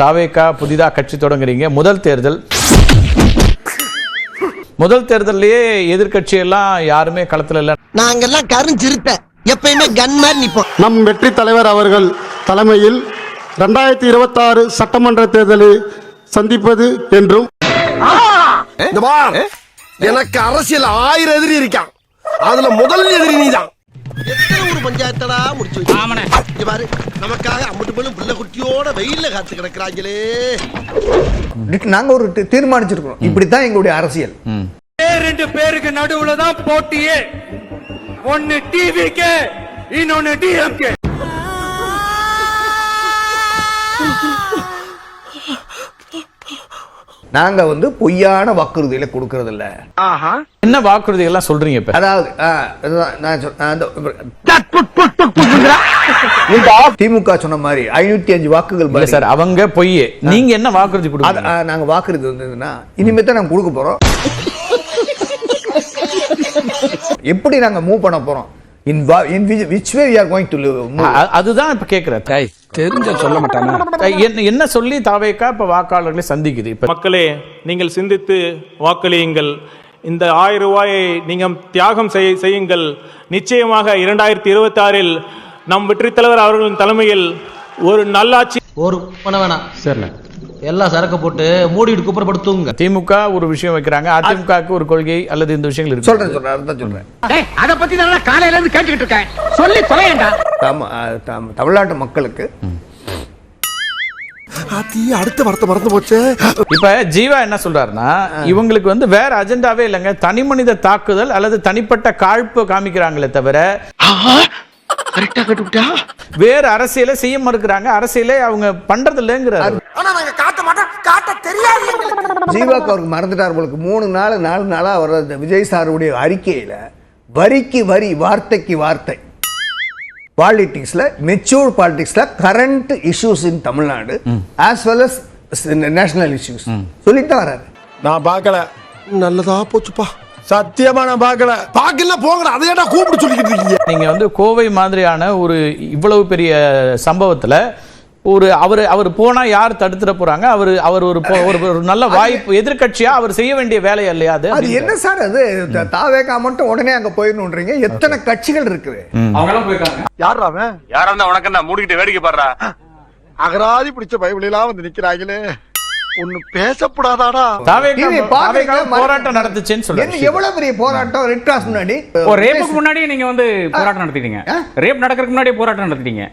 தாவேக்கா புதிதா கட்சி தொடங்குறீங்க. முதல் தேர்தல். முதல் தேர்தல்லையே எதிர்க்கட்சி எல்லாம் யாருமே களத்துல இல்ல. நாங்கெல்லாம் கருஞ்சிருப்பேன் எப்பயுமே கன் மாதிரி நிப்போம். நம் வெற்றி தலைவர் அவர்கள் தலைமையில் ரெண்டாயிரத்தி இருபத்தாறு சட்டமன்ற தேர்தலை சந்திப்பது என்றும் எனக்கு அரசியல் ஆயிரம் எதிரி இருக்கான். அதுல முதல் எதிரி நீதான். பஞ்சாயத்தடா முடிச்சு இங்க பாரு நமக்காக அம்பட்டு பெண்ணும் பிள்ளை குட்டியோட வெயில்ல காத்து கிடக்குறாங்களே. நாங்க ஒரு தி- தீர்மானிச்சிருக்கிறோம் இப்படித்தான் எங்களுடைய அரசியல். ரெண்டு பேருக்கு நடுவுல தான் போட்டியே. ஒன்னு டிவிக்கு இன்னொன்னு டிஎம்கே நாங்க வந்து பொய்யான வாக்குறுதிகளை கொடுக்கறது இல்ல என்ன வாக்குறுதி எல்லாம் சொல்றீங்க இப்ப? அதாவது திமுக சொன்ன மாதிரி ஐநூத்தி அஞ்சு வாக்குகள். சார் அவங்க பொய் நீங்க என்ன வாக்குறுதி ஆ, நாங்க வாக்குறுதி வந்ததுன்னா இனிமே தான் நாங்க கொடுக்க போறோம். எப்படி நாங்க மூவ் பண்ண போறோம்? In in which way we are going to அதுதான் இப்ப கேக்குறேன் தெரிஞ்ச சொல்ல மாட்டானா? என்ன என்ன சொல்லி தாவேக்கா இப்ப வாக்காளர்களை சந்திக்குது? இப்ப மக்களே நீங்கள் சிந்தித்து வாக்களியுங்கள். இந்த ஆயிரம் ரூபாயை நீங்கள் தியாகம் செய்ய- செய்யுங்கள். நிச்சயமாக இரண்டாயிரத்தி இருபத்தி ஆறில் நம் வெற்றித் தலைவர் அவர்களின் தலைமையில் ஒரு நல்லாட்சி ஒரு வேணாம். சரி எல்லாம் சரக்கு போட்டு மூடிட்டு குப்புறப்படுத்துங்க திமுக ஒரு விஷயம் வைக்கிறாங்க. அதிமுகவுக்கு ஒரு கொள்கை அல்லது இந்த விஷயங்கள் இருக்கு சொல்றேன் சொல்றேன் அதுதான் சொல்றேன். அத பத்தி நான் காலையில இருந்து கேட்டுக்கிட்டு இருக்கேன். சொல்லி தொலையண்டா. தம- ஆ, தம்- தமிழ்நாட்டு மக்களுக்கு. ஆத்தி அடுத்த வார்த்தை மறந்து போச்சு. இப்ப ஜீவா என்ன சொல்றாருன்னா இவங்களுக்கு வந்து வேற அஜெண்டாவே இல்லைங்க. தனி மனித தாக்குதல் அல்லது தனிப்பட்ட காழ்ப்பு காமிக்கிறாங்களே தவிர வேற அரசியலை செய்ய மறுக்கிறாங்க. அரசியலே அவங்க பண்றது இல்லைங்கிறாரு ஆனா நாங்க காட்ட மாட்டோம் காட்ட தெரியாது ஜீவாக்கு அவருக்கு மறந்துட்டார் போலுக்கு மூணு நாள் நாலு நாளா அவர் அந்த விஜய் சாருடைய அறிக்கையில வரிக்கு வரி வார்த்தைக்கு வார்த்தை. பாலிடிக்ஸ்ல mature பாலிடிக்ஸ்ல current issues in Tamil Nadu as well as national issues சொல்லிட்டு வர்றாரு. நான் பார்க்கல. நல்லதா போச்சுப்பா. சத்தியமா நான் பார்க்கல. பார்க்கல போங்கடா அதை ஏன்டா கூப்பிட்டு சொல்லிக்கிட்டு இருக்கீங்க? நீங்க வந்து கோவை மாதிரியான ஒரு இவ்வளவு பெரிய சம்பவத்துல ஒரு அவர் அவர் போனா யார் தடுத்துட போறாங்க? அவர் அவர் ஒரு ஒரு நல்ல வாய்ப்பு எதிர்க்கட்சியா? அவர் செய்ய வேண்டிய வேலை இல்லையா அது? அது என்ன சார் அது? த- தாவேகா மட்டும் உடனே அங்க போயிடணுன்றீங்க. எத்தனை கட்சிகள் இருக்குது? யாரா அவன்? யாரா இருந்தா உனக்கு என்ன? மூடிக்கிட்டு வேடிக்கை பாடுறா? அகராதி பிடிச்ச பைபிளெல்லாம் வந்து நிக்கிறாங்களே. ஒண்ணு பேசப்படாதாடா. போராட்டம் நடத்துச்சுன்னு என்ன சொல்லுங்க எவ்வளவு பெரிய போராட்டம்? ரெட் கிராஸ் முன்னாடி. ஒரு ரேப்புக்கு முன்னாடி நீங்க வந்து போராட்டம் நடத்திட்டீங்க. ரேப் நடக்கிறதுக்கு முன்னாடியே போராட்டம் நடத்திட்டீங்க.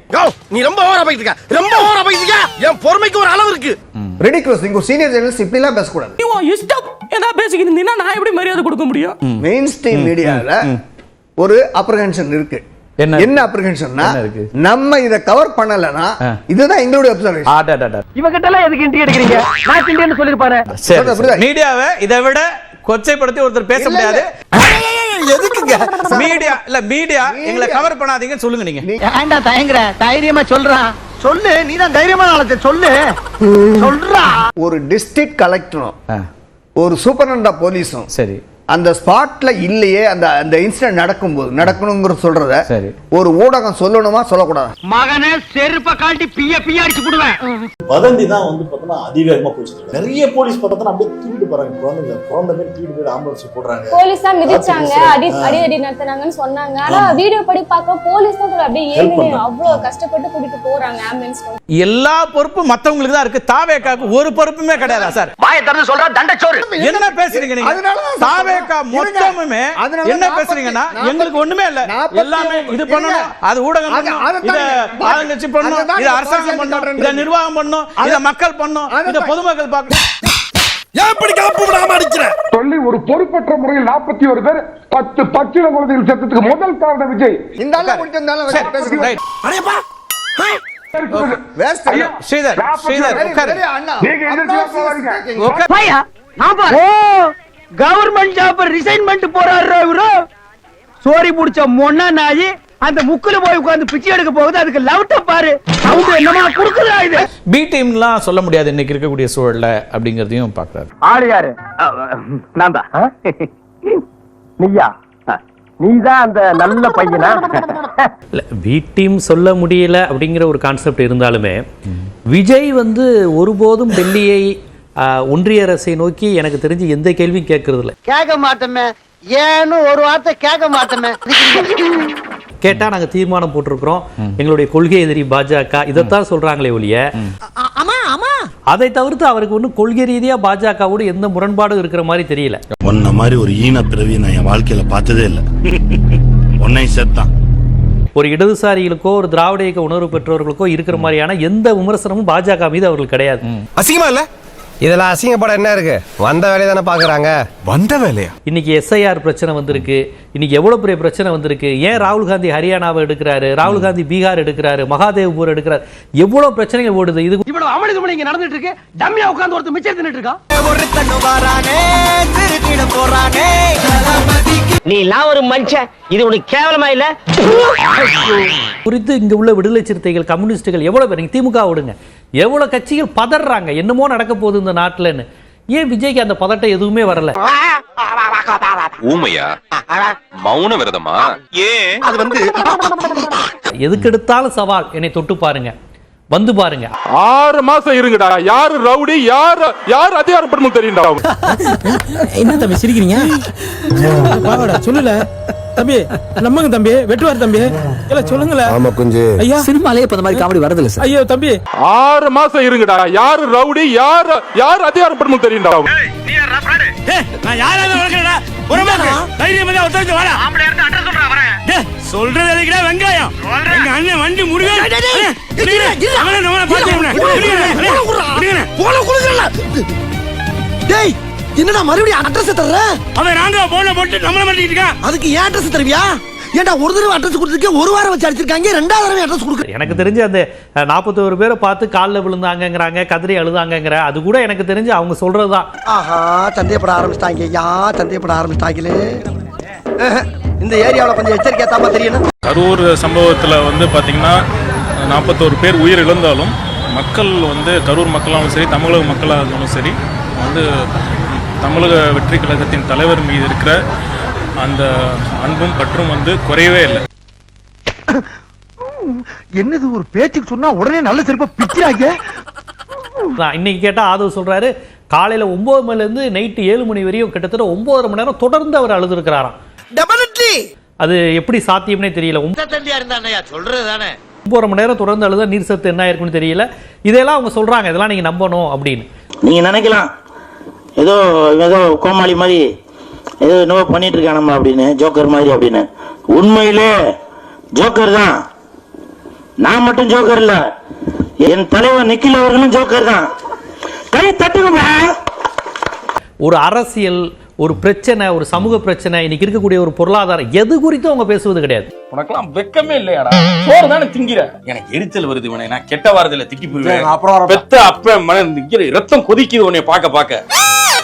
நீ ரொம்ப ஓவரா இருக்க ரொம்ப ஓவரா இருக்க என் பொறுமைக்கு ஒரு அளவு இருக்கு. ரெடிகுலஸ் நீங்க சீனியர் ஜெர்னலிஸ்ட் இப்படி எல்லாம் பேசக்கூடாது. இஷ்டம் ஏதாவது பேசிக்கிட்டு இருந்தீங்கன்னா நான் எப்படி மரியாதை கொடுக்க முடியும்? மெயின் ஸ்ட்ரீம் மீடியால ஒரு அப்ரஹென்ஷன் இருக்கு. என்ன என்ன அப்ரஹென்ஷன்னா? நம்ம இத கவர் பண்ணலனா இதுதான் எங்களுடைய அப்சர்வேஷன். இவகிட்ட எல்லாம் எதுக்கு இன்டி அடிக்கிறீங்க நான் சொல்லிருப்பாரு சரி? மீடியாவை இதை விட கொச்சைப்படுத்தி ஒருத்தர் பேச முடியாது. எதுக்குங்க? மீடியா இல்ல மீடியா எங்களை கவர் பண்ணாதீங்கன்னு சொல்லுங்க நீங்க. தயங்குற? தைரியமா சொல்றான் சொல்லு நீ தான் தைரியமான ஆளத்தை சொல்லு. சொல்றா. ஒரு டிஸ்ட்ரிக்ட் கலெக்டரும் ஒரு சூப்பரண்டா போலீஸும் சரி. அந்த ஸ்பாட்ல இல்லையே அந்த அந்த இன்சிடென்ட் நடக்கும்போது நடக்கணுங்கிற சொல்றத சரி. ஒரு ஊடகம் சொல்லணுமா சொல்லக்கூடாது மகனே செருப்ப காட்டி பிய பிய அடிச்சு போடுவேன் வதந்தி தான் வந்து பார்த்தோம்னா அதிவேகமா போயிட்டு இருக்கு. நிறைய போலீஸ் பார்த்தோம்னா அப்படியே தூக்கிட்டு போறாங்க. குழந்தைங்க குழந்தை பேர் தூக்கிட்டு போய் ஆம்புலன்ஸ் போடுறாங்க. போலீஸ் தான் மிதிச்சாங்க. அடி அடி அடி நடத்துனாங்கன்னு சொன்னாங்க. ஆனா வீடியோ படி பார்க்க போலீஸ் தான் கூட அப்படியே பண்ணாங்க. அவ்வளவு கஷ்டப்பட்டு கூட்டிட்டு போறாங்க ஆம்புலன்ஸ் எல்லா பொறுப்பும் மத்தவங்களுக்கு தான் இருக்கு. தாவேக்காக்கு ஒரு பொறுப்புமே கிடையாதா சார். வாய திறந்து சொல்றா தண்டச்சோறு. என்ன பேசுறீங்க நீங்க? தாவேக்கா. மொத்தமுமே என்ன பேசுறீங்கன்னா எங்களுக்கு ஒண்ணுமே இல்ல. எல்லாமே இது. பண்ணணும். அது ஊடகம் பண்ணணும். இத ஆளுங்கட்சி பண்ணணும். இத அரசாங்கம் பார்த்து பண்ணணும். இத நிர்வாகம் பண்ணணும். இத மக்கள் பண்ணணும். இத அதைத்தான். பொதுமக்கள் பார்க்கணும் சொல்லி ஒரு பொறுப்பற்ற முறையில் நாற்பத்தி ஒரு பேர் பத்து பச்சில குழந்தைகள் செத்ததுக்கு முதல் காரணம் விஜய். இந்த முடிச்சு கவர்மெண்ட் ஜாப் ரிசைன் பண்ணிட்டு போறாரு இவரு? சோரி புடிச்ச மொன்னா நாயி. அந்த முக்குல போய் உட்கார்ந்து பிச்சை எடுக்க போகுது அதுக்கு லவுட்ட பாரு. அவங்க என்னமா குடுக்குதா இது? பி டீம்லாம் சொல்ல முடியாது இன்னைக்கு இருக்கக்கூடிய சூழல்ல அப்படிங்கறதையும் பாக்குறாரு ஆளு யாரு? நான் தான். நீயா? நீதான் அந்த நல்ல பையனா? இல்ல பி டீம் சொல்ல முடியல அப்படிங்கிற ஒரு கான்செப்ட் இருந்தாலுமே விஜய் வந்து ஒருபோதும் டெல்லியை ஆஹ், ஒன்றிய அரசை நோக்கி எனக்கு தெரிஞ்சு எந்த கேள்வியும் கேட்கறது இல்லை கேட்க மாட்டோமே. ஏன்னு ஒரு வார்த்தை கேட்க மாட்டோமே. கேட்டா நாங்க தீர்மானம் போட்டிருக்கிறோம். எங்களுடைய கொள்கை எதிரி பாஜக. இதைத்தான் சொல்றாங்களே ஒழிய அதை தவிர்த்து அவருக்கு ஒன்றும் கொள்கை ரீதியா பாஜகவோடு எந்த முரண்பாடும் இருக்கிற மாதிரி தெரியல. உன்ன மாதிரி ஒரு ஈன பிறவி நான் என் வாழ்க்கையில பார்த்ததே இல்லை. உன்னை செத்தான் ஒரு இடதுசாரிகளுக்கோ ஒரு திராவிட இயக்க உணர்வு பெற்றவர்களுக்கோ இருக்கிற மாதிரியான எந்த விமர்சனமும் பாஜக மீது அவர்களுக்கு கிடையாது. அசிங்கமா இல்ல? இதெல்லாம் அசிங்கப்பட என்ன இருக்கு? வந்த வேலையை தானே பாக்குறாங்க வந்த வேலையா? இன்னைக்கு எஸ்ஐஆர் பிரச்சனை வந்திருக்கு. இன்னைக்கு எவ்வளவு பெரிய பிரச்சனை வந்திருக்கு? ஏன் ராகுல் காந்தி ஹரியானாவை எடுக்கிறாரு? ராகுல் காந்தி பீகார் எடுக்கிறாரு? மகாதேவ்பூர் எடுக்கிறாரு? எவ்வளவு பிரச்சனைகள் ஓடுது? இது இவ்வளவு அமளி துமளி இங்க நடந்துட்டு இருக்கு. டம்மியா உட்கார்ந்து ஒருத்தர் மிச்சம் தின்னுட்டு இருக்கான் நீ எல்லாம் ஒரு மனுஷன். இது உனக்கு கேவலமா இல்ல? குறித்து இங்க உள்ள விடுதலை சிறுத்தைகள் கம்யூனிஸ்டுகள் எவ்வளவு பேர்? திமுக விடுங்க. எவ்வளவு கட்சிகள் பதறாங்க? என்னமோ நடக்க போகுது இந்த நாட்டுலன்னு. ஏன் விஜய்க்கு அந்த பதட்டம் எதுவுமே வரல? ஊமையா? மௌன விரதமா? ஏன்? அது வந்து எதுக்கு எடுத்தாலும் சவால். என்னை தொட்டு பாருங்க. வந்து பாருங்க. ஆறு மாசம் இருங்கடா. யாரு ரவுடி யாரு யாரு அதிகாரம் படமும் தெரியும்டா. என்ன தம்பி சிரிக்கிறீங்க? பாவாடா சொல்லல தம்பி நம்மங்க தம்பி வெட்டுவார் தம்பி. இல்ல சொல்லுங்கள ஆமா குஞ்சு. ஐயா. சினிமாலே இப்ப இந்த மாதிரி காமெடி வரதில்ல சார். ஐயோ தம்பி. ஆறு மாசம் இருங்கடா. யாரு ரவுடி யாரு யாரு அதிகாரம் படமும் தெரியும்டா நான் யாராவது வளர்க்கறடா? ஒரு மாசம். தைரியம் தான் ஒருத்தர் வாடா. ஆம்பளை இருந்து அட்ரஸ் சொல்றா வரேன் சொல்றது எதுக்குடா வெங்காயம். எங்க அண்ணன் வண்டி முருகன் அவனை நம்மள பாத்துறேன் போல குடுக்கல டேய். என்னடா மறுபடியும் அட்ரஸ் தர்ற? அவன் நாங்க போன போட்டு நம்மள மாட்டிட்டு இருக்கான். அதுக்கு ஏன் அட்ரஸ் தருவியா? ஏன்டா ஒரு தடவை அட்ரஸ் கொடுத்துருக்கேன் ஒரு வாரம் வச்சு அடிச்சிருக்காங்க ரெண்டாவது தடவை அட்ரஸ் கொடுக்க எனக்கு தெரிஞ்சு அந்த நாற்பத்தோரு பேரை பார்த்து காலில் விழுந்தாங்கங்கிறாங்க கதறி அழுதாங்கங்கிற அது கூட எனக்கு தெரிஞ்சு அவங்க சொல்றதுதான். ஆஹா சந்தேகப்பட ஆரம்பிச்சிட்டாங்க. ஐயா சந்தேகப்பட ஆரம்பிச்சிட்டாங்களே. இந்த ஏரியாவுல கொஞ்சம் எச்சரிக்கையா தாமா தெரியணும். கரூர் சம்பவத்தில் வந்து பார்த்தீங்கன்னா நாற்பத்தோரு பேர் உயிர் இழந்தாலும் மக்கள் வந்து கரூர் மக்களாகவும் சரி தமிழக மக்களாக இருந்தாலும் சரி வந்து தமிழக வெற்றி கழகத்தின் தலைவர் மீது இருக்கிற அந்த அன்பும் பற்றும் வந்து குறையவே இல்லை. என்னது ஒரு பேச்சுக்கு சொன்னா உடனே நல்ல சிறப்பா நான் இன்னைக்கு கேட்டா ஆதவ் சொல்றாரு காலையில ஒன்பது மணில இருந்து நைட்டு ஏழு மணி வரையும் கிட்டத்தட்ட ஒன்பதரை மணி நேரம் தொடர்ந்து அவர் அழுதுருக்கிறாராம். டெபினெட்லி அது எப்படி சாத்தியம்னே தெரியல. ஒன்ப- தண்டியா இருந்தா சொல்றது தானே? ஒன்பதரை மணி நேரம் தொடர்ந்து அழுதா நீர் சத்து என்ன இருக்குன்னு தெரியல. இதெல்லாம் அவங்க சொல்றாங்க இதெல்லாம் நீங்க நம்பணும் அப்படின்னு. நீங்க நினைக்கலாம். ஏதோ ஏதோ கோமாளி மாதிரி ஏதோ என்னவோ பண்ணிட்டு இருக்கானம்மா அப்படின்னு ஜோக்கர் மாதிரி அப்படின்னு. உண்மையிலே ஜோக்கர் தான். நான் மட்டும் ஜோக்கர் இல்ல. என் தலைவர் நிக்கில் அவர்களும் ஜோக்கர் தான். கை தட்டுங்க ஒரு அரசியல் ஒரு பிரச்சனை ஒரு சமூக பிரச்சனை இன்னைக்கு இருக்கக்கூடிய ஒரு பொருளாதாரம் எது குறித்தும் அவங்க பேசுவது கிடையாது. உனக்கெல்லாம் வெக்கமே இல்லையாடா? சோறு தானே திங்கிற? எனக்கு எரிச்சல் வருது இவனை. நான் கெட்ட வாரத்துல திக்கி போயிருவேன் அப்புறம் பெத்த அப்ப மன திங்கிற ரத்தம் கொதிக்குது உன்னை பார்க்க பார்க்க.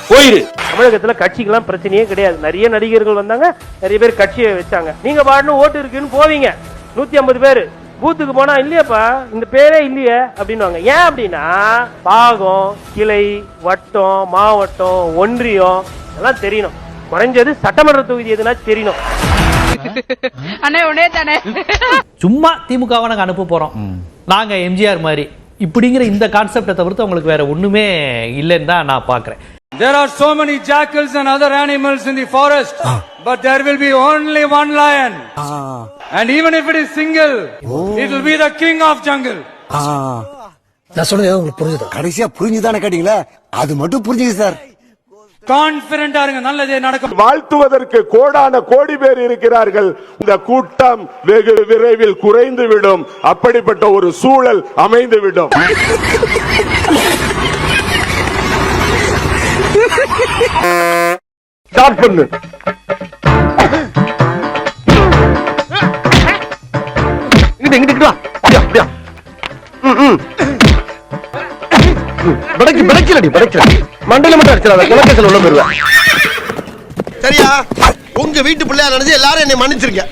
போயிரு. தமிழகத்துல கட்சிக்கெல்லாம் பிரச்சனையே கிடையாது. நிறைய நடிகர்கள் வந்தாங்க நிறைய பேர் கட்சியை வச்சாங்க. நீங்க பாட்டுன்னு ஓட்டு இருக்குன்னு போவீங்க. நூத்தி ஐம்பது பேர். பூத்துக்கு போனா இல்லையாப்பா இந்த பேரே இல்லையே அப்படின்னுவாங்க. ஏன் அப்படின்னா பாகம் கிளை வட்டம் மாவட்டம் ஒன்றியம் எல்லாம் தெரியணும். குறைஞ்சது சட்டமன்ற தொகுதி எதுனா தெரியணும். அண்ணே உடனே தானே. சும்மா திமுகவை நாங்க அனுப்ப போறோம். நாங்க எம்ஜிஆர் மாதிரி. இப்படிங்கிற இந்த கான்செப்டை தவிர்த்து அவங்களுக்கு வேற ஒண்ணுமே இல்லைன்னு தான் நான் பாக்குறேன் There are so many jackals and other animals in the forest, but there will be only one lion. And even if it is single, it will be the king of jungle. நான் சொன்னது உங்களுக்கு புரிஞ்சுது? கடைசியா புரிஞ்சுதானே கேட்டீங்களா? அது மட்டும் புரிஞ்சுது sir. கான்பிடண்டா இருங்க நல்லதே நடக்கும். வாழ்த்துவதற்கு கோடான கோடி பேர் இருக்கிறார்கள். இந்த கூட்டம் வெகு விரைவில் குறைந்து விடும் அப்படிப்பட்ட ஒரு சூழல் அமைந்து விடும் ஸ்டார்ட் பண்ணு இங்கிட்டு இங்கிட்டு அப்படியா அப்படியா. படைக்கு படைக்கலடி படைக்கல மண்டையில மட்டும் அடிச்சிடாத குலக்கேசல் உள்ள போயிருவேன் சரியா? உங்க வீட்டு பிள்ளையா நினைச்சு எல்லாரும் என்னை மன்னிச்சிருக்க